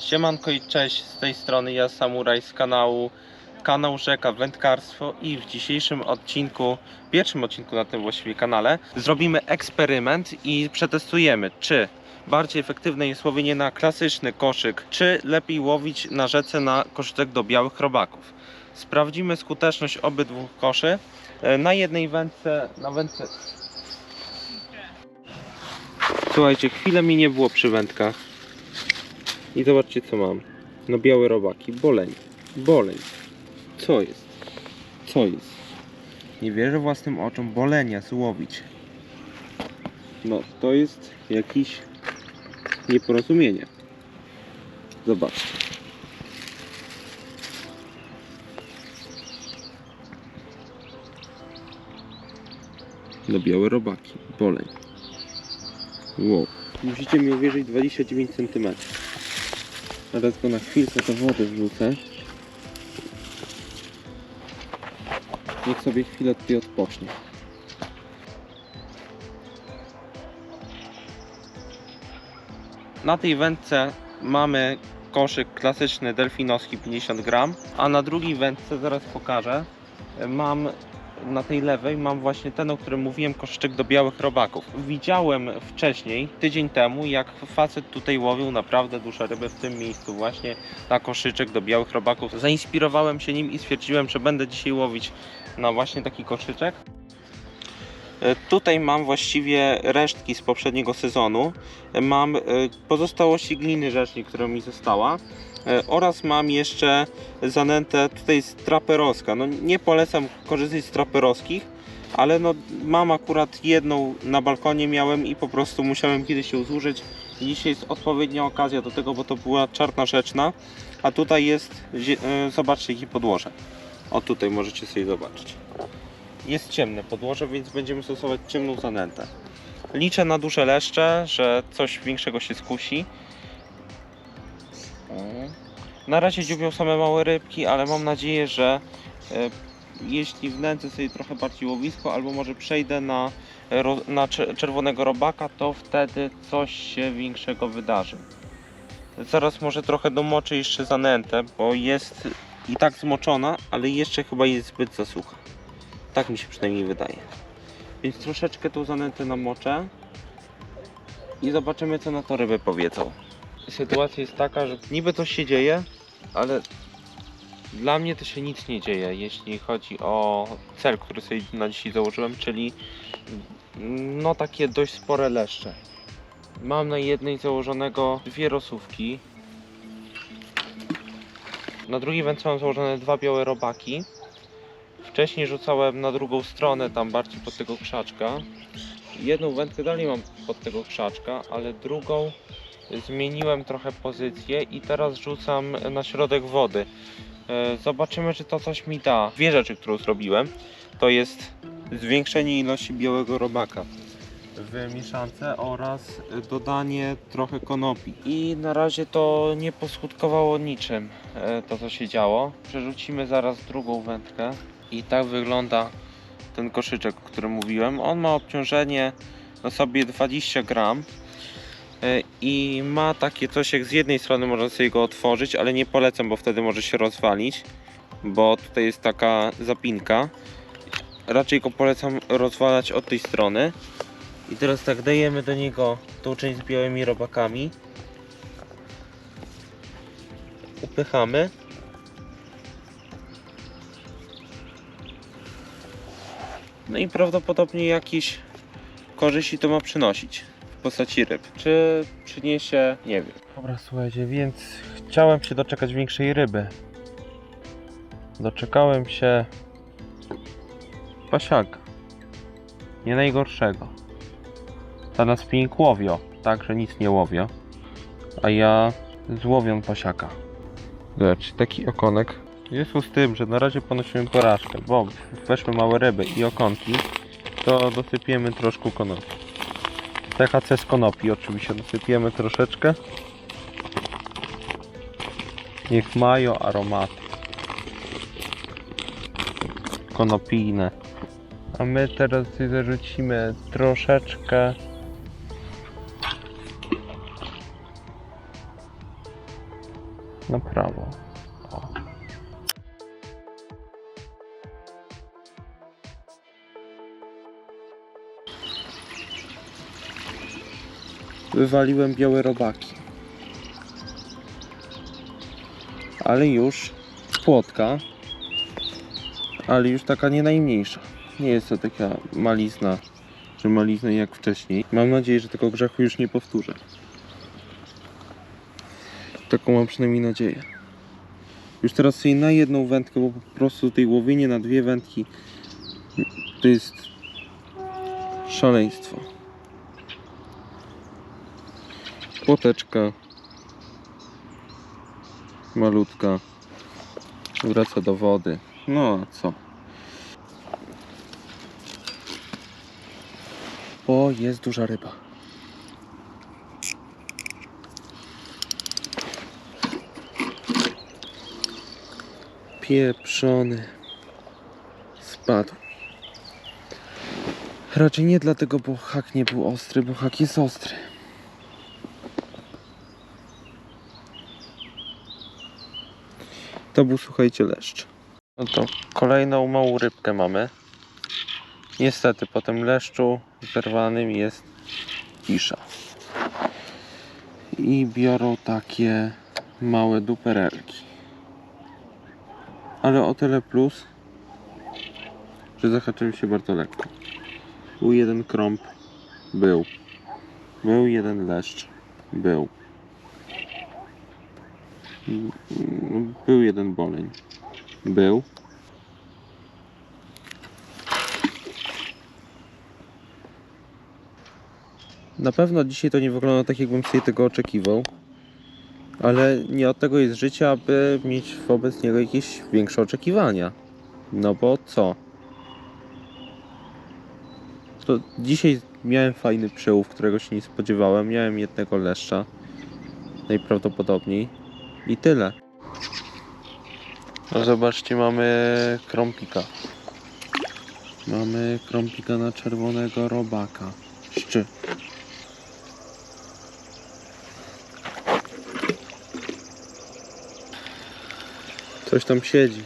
Siemanko i cześć, z tej strony ja Samuraj z kanału Kanał Rzeka Wędkarstwo i w dzisiejszym odcinku, pierwszym odcinku na tym właściwie kanale zrobimy eksperyment i przetestujemy czy bardziej efektywne jest łowienie na klasyczny koszyk, czy lepiej łowić na rzece na koszyczek do białych robaków. Sprawdzimy skuteczność obydwu koszy e, na jednej wędce, na wędce Słuchajcie, chwilę mi nie było przy wędkach. I zobaczcie co mam. No białe robaki. Boleń. Boleń. Co jest? Co jest? Nie wierzę własnym oczom. Bolenia złowić. No to jest jakieś nieporozumienie. Zobaczcie. No białe robaki. Boleń. Wow. Musicie mi uwierzyć 29 cm. Teraz go na chwilkę do wody wrzucę. Niech sobie chwilę tutaj odpocznie. Na tej wędce mamy koszyk klasyczny delfinowski 50 gram, a na drugiej wędce zaraz pokażę. Mam na tej lewej mam właśnie ten, o którym mówiłem, koszyczek do białych robaków. Widziałem wcześniej, tydzień temu, jak facet tutaj łowił naprawdę duże ryby w tym miejscu właśnie na koszyczek do białych robaków. Zainspirowałem się nim i stwierdziłem, że będę dzisiaj łowić na właśnie taki koszyczek. E, Tutaj mam właściwie resztki z poprzedniego sezonu. E, Mam e, pozostałości gliny rzecznej, która mi została. E, Oraz mam jeszcze zanętę tutaj z traperowska. No nie polecam korzystać z traperowskich, ale no mam akurat jedną na balkonie miałem i po prostu musiałem kiedyś się zużyć. Dzisiaj jest odpowiednia okazja do tego, bo to była czarna rzeczna, a tutaj jest, e, zobaczcie jakie podłoże. O tutaj możecie sobie zobaczyć. Jest ciemne podłoże, więc będziemy stosować ciemną zanętę. Liczę na duże leszcze, że coś większego się skusi. Na razie dziubią same małe rybki, ale mam nadzieję, że e, jeśli wnęcę sobie trochę bardziej łowisko, albo może przejdę na, ro, na cze- czerwonego robaka, to wtedy coś się większego wydarzy. Zaraz może trochę domoczę jeszcze zanętę, bo jest i tak zmoczona, ale jeszcze chyba jest zbyt za sucha. Tak mi się przynajmniej wydaje. Więc troszeczkę tą zanętę namoczę i zobaczymy co na to ryby powiedzą. Sytuacja jest taka, że niby coś się dzieje, ale dla mnie to się nic nie dzieje, jeśli chodzi o cel, który sobie na dzisiaj założyłem, czyli no takie dość spore leszcze. Mam na jednej założonego dwie rosówki. Na drugiej wędce mam założone dwa białe robaki. Wcześniej rzucałem na drugą stronę, tam bardziej pod tego krzaczka. Jedną wędkę dalej mam pod tego krzaczka, ale drugą zmieniłem trochę pozycję i teraz rzucam na środek wody. E, Zobaczymy, czy to coś mi da. Dwie rzeczy, którą zrobiłem, to jest zwiększenie ilości białego robaka w mieszance oraz dodanie trochę konopi. I na razie to nie poskutkowało niczym e, to, co się działo. Przerzucimy zaraz drugą wędkę i tak wygląda ten koszyczek, o którym mówiłem. On ma obciążenie na sobie 20 gram. E, i ma takie coś jak z jednej strony można sobie go otworzyć, ale nie polecam, bo wtedy może się rozwalić, bo tutaj jest taka zapinka. Raczej go polecam rozwalać od tej strony. I teraz tak dajemy do niego tą część z białymi robakami. Upychamy. No i prawdopodobnie jakieś korzyści to ma przynosić postaci ryb. Czy przyniesie, nie wiem. Dobra, słuchajcie, więc chciałem się doczekać większej ryby. Doczekałem się pasiaka. Nie najgorszego. Teraz pink łowio, także nic nie łowio. A ja złowią pasiaka. Zobacz, taki okonek. Jest z tym, że na razie ponosimy porażkę, bo weszły małe ryby i okonki, to dosypiemy troszkę konopi. THC z konopi oczywiście dosypiemy troszeczkę. Niech mają aromaty. Konopijne. A my teraz zarzucimy troszeczkę Na prawo. Wywaliłem białe robaki. Ale już płotka. Ale już taka nie najmniejsza. Nie jest to taka malizna, czy malizna jak wcześniej. Mam nadzieję, że tego grzechu już nie powtórzę. Taką mam przynajmniej nadzieję. Już teraz sobie na jedną wędkę, bo po prostu tej łowienie na dwie wędki to jest szaleństwo. Płoteczka malutka wraca do wody. No a co? O, jest duża ryba. Pieprzony. Spadł. Raczej nie dlatego, bo hak nie był ostry, bo hak jest ostry. To był, słuchajcie, leszcz. No to kolejną małą rybkę mamy. Niestety po tym leszczu zerwanym jest cisza. I biorą takie małe duperelki. Ale o tyle plus, że zahaczyłem się bardzo lekko. Był jeden krąb, był. Był jeden leszcz, był. Był jeden boleń, był. Na pewno dzisiaj to nie wygląda tak, jakbym sobie tego oczekiwał. Ale nie od tego jest życie, aby mieć wobec niego jakieś większe oczekiwania. No bo co? To dzisiaj miałem fajny przełów, którego się nie spodziewałem. Miałem jednego leszcza. Najprawdopodobniej. I tyle. No zobaczcie, mamy krąpika. Mamy krąpika na czerwonego robaka. Szczy. Coś tam siedzi.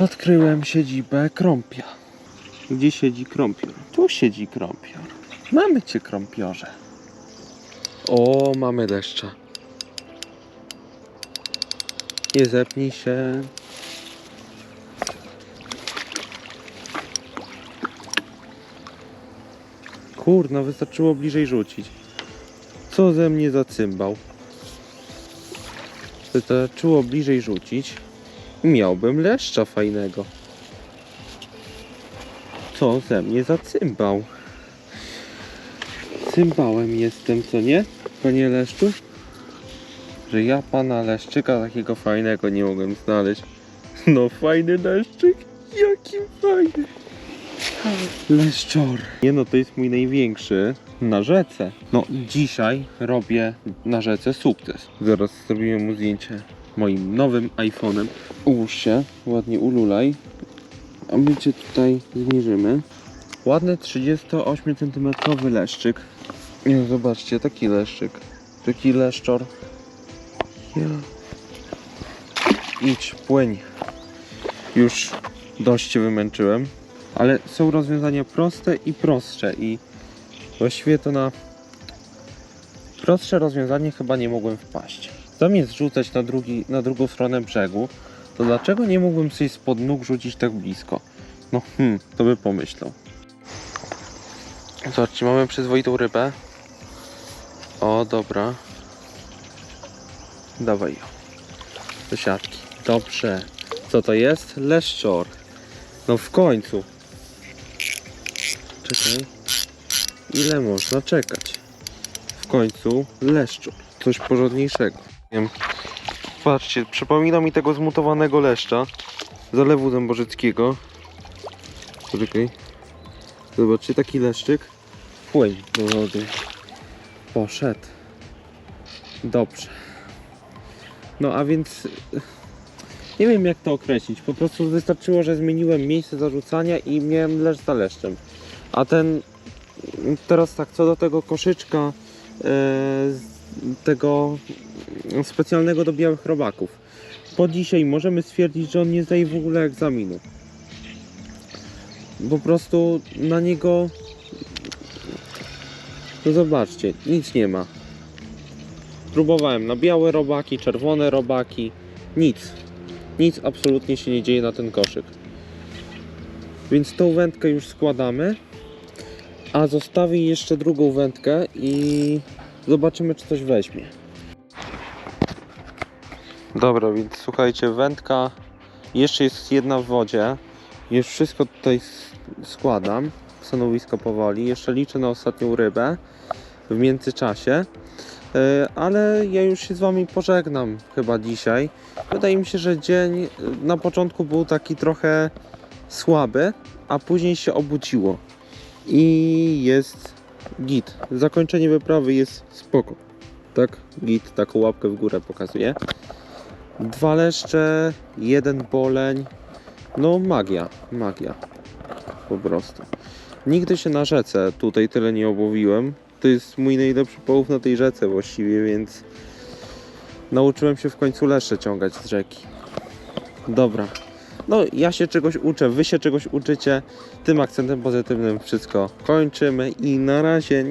Odkryłem siedzibę krąpia. Gdzie siedzi krąpior? Tu siedzi krąpior. Mamy cię krąpiorze. O, mamy deszcza. Nie zepnij się. Kurna, wystarczyło bliżej rzucić. Co ze mnie za cymbał? Wystarczyło bliżej rzucić. Miałbym leszcza fajnego. Co ze mnie za cymbał? Cymbałem jestem, co nie? Panie leszczu? Że ja pana leszczyka takiego fajnego nie mogłem znaleźć. No fajny leszczyk? Jaki fajny. Leszczor. Nie no, to jest mój największy na rzece. No, dzisiaj robię na rzece sukces. Zaraz zrobimy mu zdjęcie moim nowym iPhone'em. Ułóż się, ładnie ululaj. Cię tutaj zmierzymy. Ładny 38 cm leszczyk. Zobaczcie, taki leszczyk. Taki leszczor. Ja. Idź, płyń. Już dość cię wymęczyłem. Ale są rozwiązania proste i prostsze i właściwie to na prostsze rozwiązanie chyba nie mogłem wpaść. Zamiast rzucać na, drugi, na drugą stronę brzegu, to dlaczego nie mógłbym sobie spod nóg rzucić tak blisko? No hmm, to by pomyślał. Zobaczcie, mamy przyzwoitą rybę. O, dobra. Dawaj ją. Do siatki. Dobrze. Co to jest? Leszczor. No w końcu. Czekaj. Ile można czekać? W końcu leszczu. Coś porządniejszego. Wiem. Patrzcie, przypomina mi tego zmutowanego leszcza. Zalewu Dębożyckiego. Czekaj. Zobaczcie, taki leszczyk. Płyń do wody. Poszedł. Dobrze. No a więc... Nie wiem jak to określić. Po prostu wystarczyło, że zmieniłem miejsce zarzucania i miałem leszcz za leszczem. A ten, teraz tak, co do tego koszyczka, e, z tego specjalnego do białych robaków. Po dzisiaj możemy stwierdzić, że on nie zdaje w ogóle egzaminu. Po prostu na niego, no zobaczcie, nic nie ma. Próbowałem na białe robaki, czerwone robaki, nic. Nic absolutnie się nie dzieje na ten koszyk. Więc tą wędkę już składamy. A zostawię jeszcze drugą wędkę i zobaczymy, czy coś weźmie. Dobra, więc słuchajcie, wędka jeszcze jest jedna w wodzie. Już wszystko tutaj składam. Stanowisko powoli. Jeszcze liczę na ostatnią rybę w międzyczasie. E, Ale ja już się z Wami pożegnam chyba dzisiaj. Wydaje mi się, że dzień e, na początku był taki trochę słaby, a później się obudziło. I jest git. Zakończenie wyprawy jest spoko. Tak, git, taką łapkę w górę pokazuje. Dwa leszcze, jeden boleń. No magia, magia. Po prostu. Nigdy się na rzece tutaj tyle nie obawiłem. To jest mój najlepszy połów na tej rzece właściwie, więc nauczyłem się w końcu leszcze ciągać z rzeki. Dobra. No, ja się czegoś uczę, wy się czegoś uczycie. Tym akcentem pozytywnym wszystko kończymy i na razie.